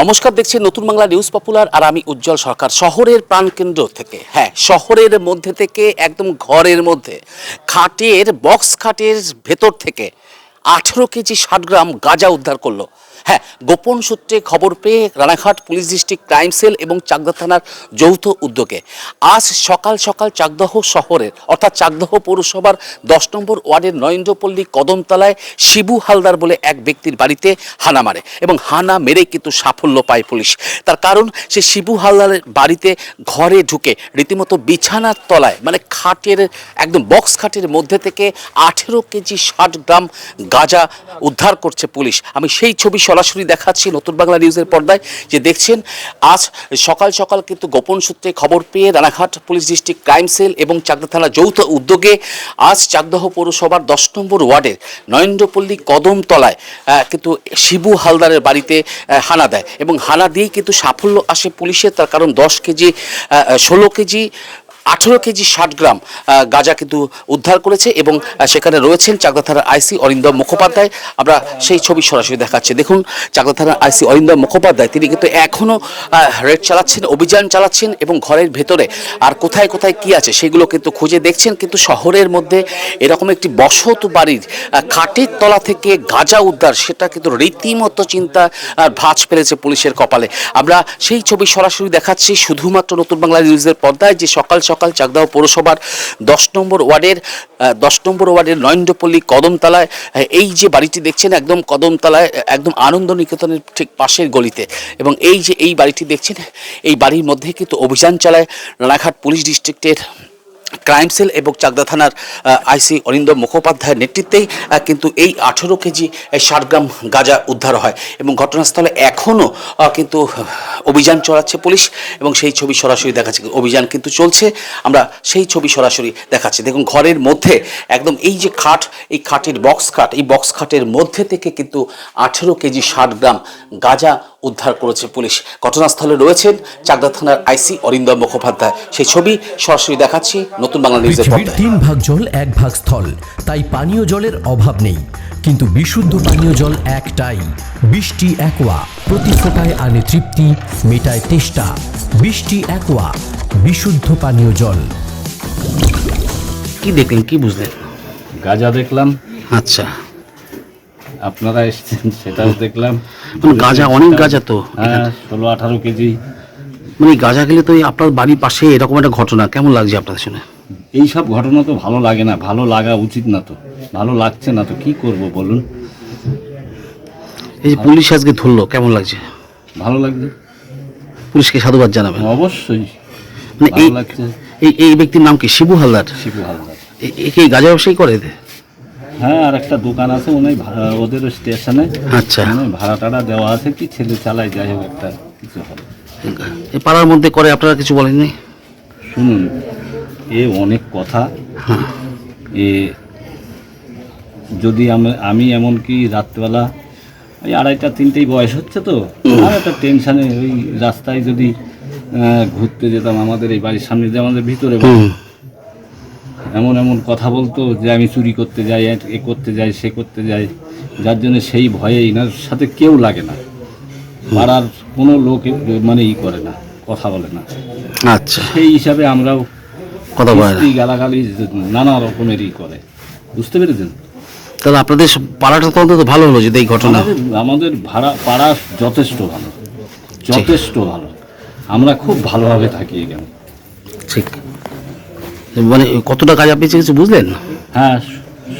নমস্কার, দেখছি নতুন বাংলা নিউজ পপুলার আর আমি উজ্জ্বল সরকার। শহরের প্রাণকেন্দ্র থেকে হ্যাঁ শহরের মধ্যে থেকে, একদম ঘরের মধ্যে, খাটের বক্স খাটের ভেতর থেকে আঠেরো কেজি ষাট গ্রাম গাঁজা উদ্ধার করল। হ্যাঁ গোপন সূত্রে খবর পেয়ে Ranaghat police district crime cell এবং চাকদা থানার যৌথ উদ্যোগে আজ সকাল সকাল চাকদহ শহরের, অর্থাৎ চাকদহ পৌরসভার দশ নম্বর ওয়ার্ডের নরেন্দ্রপল্লী কদমতলায় শিবু হালদার বলে এক ব্যক্তির বাড়িতে হানা মারে এবং হানা মেরে কিন্তু সাফল্য পায় পুলিশ। তার কারণ, সে শিবু হালদারের বাড়িতে ঘরে ঢুকে রীতিমতো বিছানার তলায় মানে খাটের, একদম বক্স খাটের মধ্যে থেকে আঠেরো কেজি ষাট গ্রাম গাঁজা উদ্ধার করছে পুলিশ। আমি সেই ছবি সরাসরি দেখাচ্ছি নতুন বাংলা নিউজের পর্দায় যে দেখছেন, আজ সকাল সকাল কিন্তু গোপন সূত্রে খবর পেয়ে Ranaghat police district crime cell এবং চাকদা থানা যৌথ উদ্যোগে আজ চাকদহ পৌরসভার দশ নম্বর ওয়ার্ডের নরেন্দ্রপল্লী কদমতলায় কিন্তু শিবু হালদারের বাড়িতে হানা দেয় এবং হানা দিয়েই কিন্তু সাফল্য আসে পুলিশের। তার কারণ দশ কেজি ষোলো কেজি আঠেরো কেজি ষাট গ্রাম গাঁজা কিন্তু উদ্ধার করেছে এবং সেখানে রয়েছেন চাকদা থানার আইসি অরিন্দম মুখোপাধ্যায়। আমরা সেই ছবি সরাসরি দেখাচ্ছি। দেখুন চাকদা থানার আইসি অরিন্দম মুখোপাধ্যায়, তিনি কিন্তু এখনও রেড চালাচ্ছেন, অভিযান চালাচ্ছেন এবং ঘরের ভেতরে। আর কোথায় কোথায় কি আছে সেগুলো কিন্তু খুঁজে দেখছেন, কিন্তু শহরের মধ্যে এরকম একটি বসত বাড়ির খাটের তলা থেকে গাঁজা উদ্ধার, সেটা কিন্তু রীতিমতো চিন্তা ভাঁজ ফেলেছে পুলিশের কপালে। আমরা সেই ছবি সরাসরি দেখাচ্ছি শুধুমাত্র নতুন বাংলা নিউজের পর্দায়, যে সকাল সকাল চাকদাহ পৌরসভার দশ নম্বর ওয়ার্ডের দশ নম্বর ওয়ার্ডের নরেন্দ্রপল্লী কদমতলায় এই যে বাড়িটি দেখছেন একদম কদমতলায় একদম আনন্দ নিকেতনের ঠিক পাশের গলিতে এবং এই যে এই বাড়িটি দেখছেন, এই বাড়ির মধ্যে কিন্তু অভিযান চালায় রানাঘাট পুলিশ ডিস্ট্রিক্টের ক্রাইম সেল এবং চাকদা থানার আইসি অরিন্দ মুখোপাধ্যায়ের নেতৃত্বেই কিন্তু এই আঠেরো কেজি ষাট গ্রাম গাঁজা উদ্ধার হয় এবং ঘটনাস্থলে এখনও কিন্তু অভিযান চালাচ্ছে পুলিশ এবং সেই ছবি সরাসরি দেখাচ্ছে। অভিযান কিন্তু চলছে, আমরা সেই ছবি সরাসরি দেখাচ্ছি। দেখুন, ঘরের মধ্যে একদম এই যে খাট, এই খাটের বক্স খাট, এই বক্স খাটের মধ্যে থেকে কিন্তু আঠেরো কেজি ষাট গ্রাম গাঁজা উদ্ধার করেছে পুলিশ। ঘটনাস্থলে রয়েছেন চাকদা থানার আইসি অরিন্দম মুখোপাধ্যায়। সেই ছবি সরাসরি দেখাচ্ছি, নতুন বাংলা নিউজের পৃথিবীর পর্দায়। তিন ভাগ জল এক ভাগ স্থল। তাই পানীয় জলের অভাব নেই। কিন্তু বিশুদ্ধ পানীয় জল একটাই। বৃষ্টি একোয়া। প্রতি ফোটায় আনে তৃপ্তি মেটায় তেষ্টা। বৃষ্টি একোয়া। বিশুদ্ধ পানীয় জল। কি দেখলেন কি বুঝলেন? গাজা দেখলাম। আচ্ছা। আপনারা এসেছেন সেটাও দেখলাম। মানে গাঁজা অনেক গাঁজা তো। হ্যাঁ ষোলো আঠারো কেজি। মানে গাঁজা গেলে তো আপনার বাড়ির পাশে এরকম একটা ঘটনা। কেমন লাগছে আপনাদের শুনে? এই সব ঘটনা তো ভালো লাগে না ভালো লাগা উচিত না তো ভালো লাগছে না তো কি করব বলুন? এই যে পুলিশ আজকে ধরলো কেমন লাগছে? ভালো লাগছে। পুলিশকে সাধুবাদ জানাবেন। অবশ্যই মানে এই ভালো লাগছে। এই এই ব্যক্তির নাম কি? শিবু হালদার? শিবু হালদার। এ- এ কি গাঁজা ব্যবসায়ী করে? হ্যাঁ আর একটা দোকান আছে উনি ওদের স্টেশনে। আচ্ছা। ভাড়া টাড়া দেওয়া আছে কি ছেলে চালায় যাই হোক একটা কিছু হবে। এই পাড়ার মধ্যে করে আপনারা কিছু বলেননি? শুনুন এ অনেক কথা। এ যদি আমি- আমি এমনকি রাত্রেবেলা ওই আড়াইটা তিনটেই বয়স হচ্ছে তো আর একটা টেনশানে ওই রাস্তায় যদি ঘুরতে যেতাম আমাদের এই বাড়ির সামনে যে আমাদের ভিতরে এমন এমন কথা বলতো যে আমি চুরি করতে যাই এ- এ করতে যাই সে করতে যাই। যার জন্য সেই ভয়ে ইনার সাথে কেউ লাগে না। পাড়ার কোনো লোক মানে ই করে না কথা বলে না। আচ্ছা। সেই হিসাবে আমরাও কথা বলে না। গালাগালি নানা রকমেরই করে। বুঝতে পেরেছেন? তাহলে আপনাদের পাড়াটা তো অন্তত ভালো হলো যদি এই ঘটনা। আমাদের ভাড়া পাড়া যথেষ্ট ভালো। যথেষ্ট ভালো। আমরা খুব ভালোভাবে থাকি এখানে ঠিক। মানে কতটা গাঁজা পেয়েছে কিছু বুঝলেন? হ্যাঁ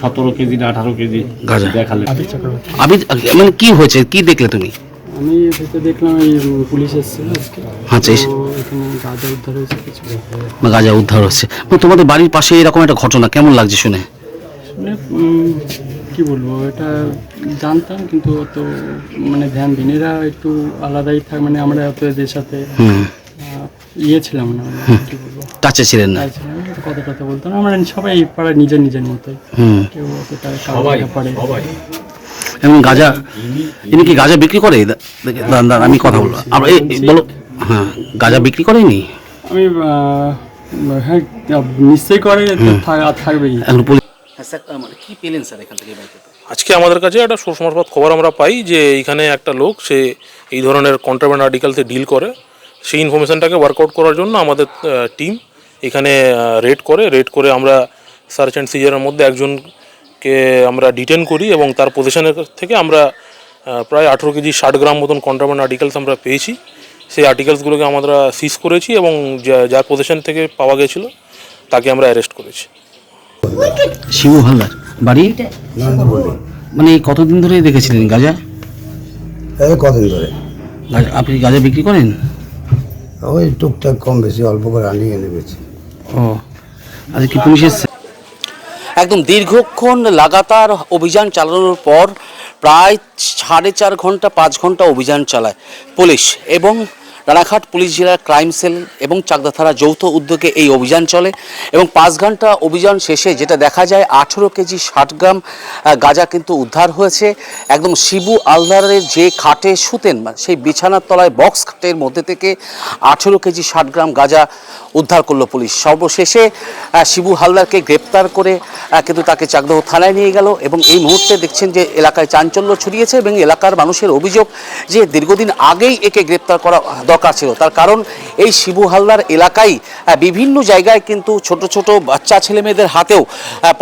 সতেরো কেজি না আঠারো কেজি গাঁজা। দেখালে। আমি মানে কি হয়েছে? কি দেখলে তুমি? আমি ভেতরে দেখলাম এই পুলিশ এসেছিল আজকে। আচ্ছা গাঁজা উদ্ধার হয়েছে কিছু। বা গাঁজা উদ্ধার হচ্ছে মানে তোমাদের বাড়ির পাশে এরকম একটা ঘটনা কেমন লাগছে শুনে? উম, কি বলব এটা জানতাম কিন্তু অত মানে ধ্যান দিন এরা একটু আলাদাই থাক মানে আমরা অত এদের সাথে ইয়ে ছিলাম না মানে কি বলব। টাচে ছিলেন না। কথা কথা বলতাম। না। আমরা সবাই পাড়া নিজের নিজের মতোই। কেউ অতটা সবাই পারে এবং গাঁজা ইনি কি গাঁজা বিক্রি করে? আমি কথা বলব। আমরা এই এই বলো। হ্যাঁ গাঁজা বিক্রি করেনি? আমি হ্যাঁ নিশ্চয়ই করে থাকবেই। এখন হ্যাঁ মানে কি পেলেন স্যার এখান থেকে আজকে আমাদের কাছে একটা সোর্স খবর আমরা পাই যে এইখানে একটা লোক সে এই ধরনের কন্ট্রাব্যান্ড আর্টিকেলসে ডিল করে। সেই ইনফরমেশনটাকে ওয়ার্কআউট করার জন্য আমাদের টিম এখানে রেড করে। রেড করে আমরা সার্চ অ্যান্ড সিজারের মধ্যে একজনকে আমরা ডিটেন করি এবং তার পজিশনের থেকে আমরা প্রায় আঠেরো কেজি ষাট গ্রাম মতন কন্ট্রাব্যান্ড আর্টিকেলস আমরা পেয়েছি। সেই আর্টিকেলসগুলোকে আমরা সিজ করেছি এবং যা- যার পজিশন থেকে পাওয়া গেছিল তাকে আমরা অ্যারেস্ট করেছি। শিবু হালদার বাড়ি? মানে কতদিন ধরে দেখেছিলেন গাজা? কতদিন ধরে। আপনি গাজা বিক্রি করেন? ওই টুকটাক কম বেশি অল্প করে আনিয়ে নেবেছি ও আচ্ছা কি পুলিশ এসছে? একদম দীর্ঘক্ষণ লাগাতার অভিযান চালানোর পর প্রায় সাড়ে চার ঘণ্টা, পাঁচ ঘণ্টা অভিযান চালায় পুলিশ এবং রানাঘাট পুলিশ জেলার ক্রাইম সেল এবং চাকদা থানা যৌথ উদ্যোগে এই অভিযান চলে এবং পাঁচ ঘণ্টা অভিযান শেষে যেটা দেখা যায় আঠেরো কেজি ষাট গ্রাম গাঁজা কিন্তু উদ্ধার হয়েছে। একদম শিবু আলদারের যে খাটে শুতেন মানে সেই বিছানার তলায় বক্স খাটের মধ্যে থেকে আঠেরো কেজি ষাট গ্রাম গাঁজা উদ্ধার করল পুলিশ। সর্বশেষে শিবু হালদারকে গ্রেপ্তার করে কিন্তু তাকে চাকদহ থানায় নিয়ে গেল এবং এই মুহূর্তে দেখছেন যে এলাকায় চাঞ্চল্য ছড়িয়েছে এবং এলাকার মানুষের অভিযোগ যে দীর্ঘদিন আগেই একে গ্রেপ্তার করা দরকার ছিল। তার কারণ এই শিবু হালদার এলাকায় বিভিন্ন জায়গায় কিন্তু ছোট ছোট বাচ্চা ছেলে মেয়েদের হাতেও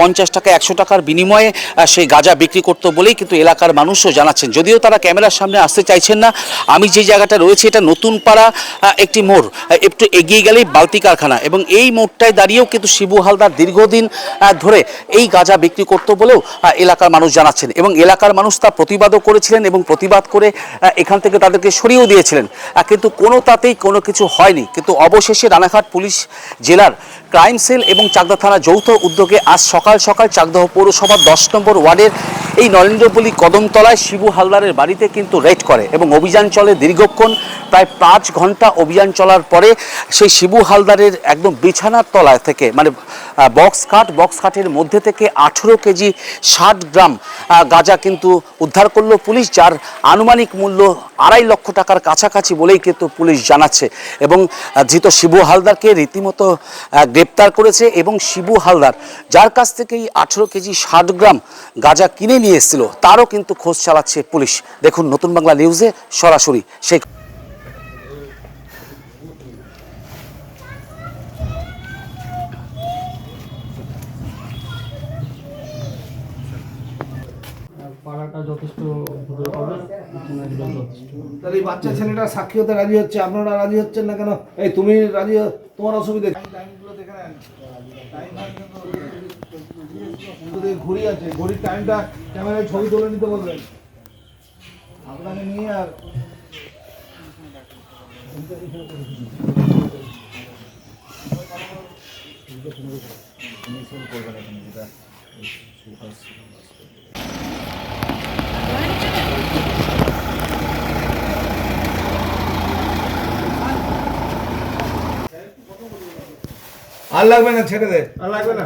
পঞ্চাশ টাকা, একশো টাকার বিনিময়ে সেই গাঁজা বিক্রি করতো বলেই কিন্তু এলাকার মানুষও জানাচ্ছেন। যদিও তারা ক্যামেরার সামনে আসতে চাইছেন না, আমি যে জায়গাটা রয়েছে এটা নতুন পাড়া একটি মোড় একটু এগিয়ে গেলেই বালতি কারখানা এবং এই মোড়টায় দাঁড়িয়েও কিন্তু শিবু হালদার দীর্ঘদিন ধরে এই গাঁজা বিক্রি করতো বলেও এলাকার মানুষ জানাচ্ছেন এবং এলাকার মানুষ তা প্রতিবাদও করেছিলেন এবং প্রতিবাদ করে এখান থেকে তাদেরকে সরিয়েও দিয়েছিলেন। কিন্তু কোনো তাতেই কোনো কিছু হয়নি। কিন্তু অবশেষে রানাঘাট পুলিশ জেলার ক্রাইম সেল এবং চাকদা থানা যৌথ উদ্যোগে আজ সকাল সকাল চাকদহ পৌরসভার দশ নম্বর ওয়ার্ডের এই নরেন্দ্রপল্লী কদমতলায় শিবু হালদারের বাড়িতে কিন্তু রেড করে এবং অভিযান চলে দীর্ঘক্ষণ, প্রায় পাঁচ ঘণ্টা অভিযান চলার পরে সেই শিবু হালদারের একদম বিছানার তলায় থেকে মানে বক্স খাট, বক্স খাটের মধ্যে থেকে আঠেরো কেজি ষাট গ্রাম গাঁজা কিন্তু উদ্ধার করল পুলিশ, যার আনুমানিক মূল্য আড়াই লক্ষ টাকার কাছাকাছি বলেই কিন্তু পুলিশ জানাচ্ছে এবং ধৃত শিবু হালদারকে রীতিমতো গ্রেপ্তার করেছে এবং শিবু হালদার, যার কাছ থেকে এই আঠেরো কেজি ষাট গ্রাম গাঁজা কিনে নিয়ে এসেছিল, তারও কিন্তু খোঁজ চালাচ্ছে পুলিশ। দেখুন নতুন বাংলা নিউজে সরাসরি সেই পাড়াটা যথেষ্ট তাহলে এই বাচ্চা ছেলেটা সাক্ষী হতে রাজি হচ্ছে? আপনারা রাজি হচ্ছেন না কেন? এই তুমি রাজি তোমার অসুবিধা ঘড়ি আছে। ঘড়ির টাইমটা ক্যামেরায় ছবি তুলে নিতে বলবেন। আপনাকে নিয়ে আর আর লাগবে না ছেড়ে দে। আর লাগবে না।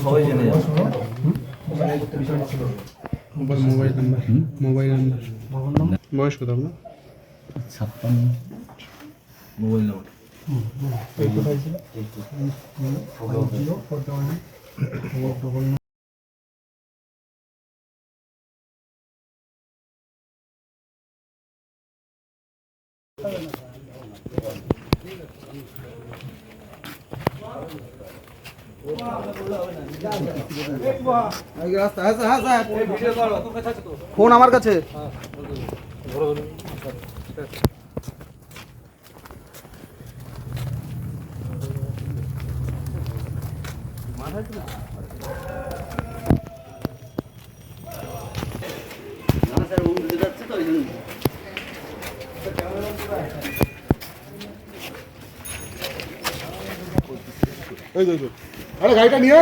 সবাই জেনে যাবে মোবাইল নাম্বার। Mobile number. বয়স কত আপনার? Mobile number. ফোন আমার কাছে। আরে গাড়িটা নিয়ে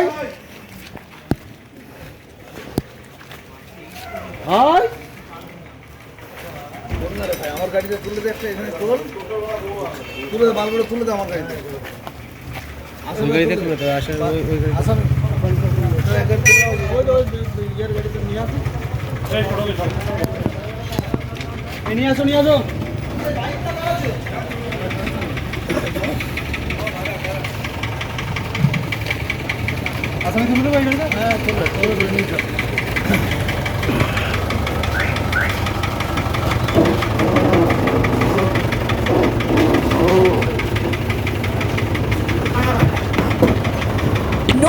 আয় আয় আমার গাড়িতে তুলে দে একটা এখানে তোল তুলে দে মালগুলো তুলে দে আমার গাড়িতে। আসল গাড়িতে তুলে দে আসল ওই গাড়ি আসল নিয়ে আসো নিয়ে আসো। আসামি তুলে দেবো এই গাড়িটা হ্যাঁ তুলে তুলে নিয়ে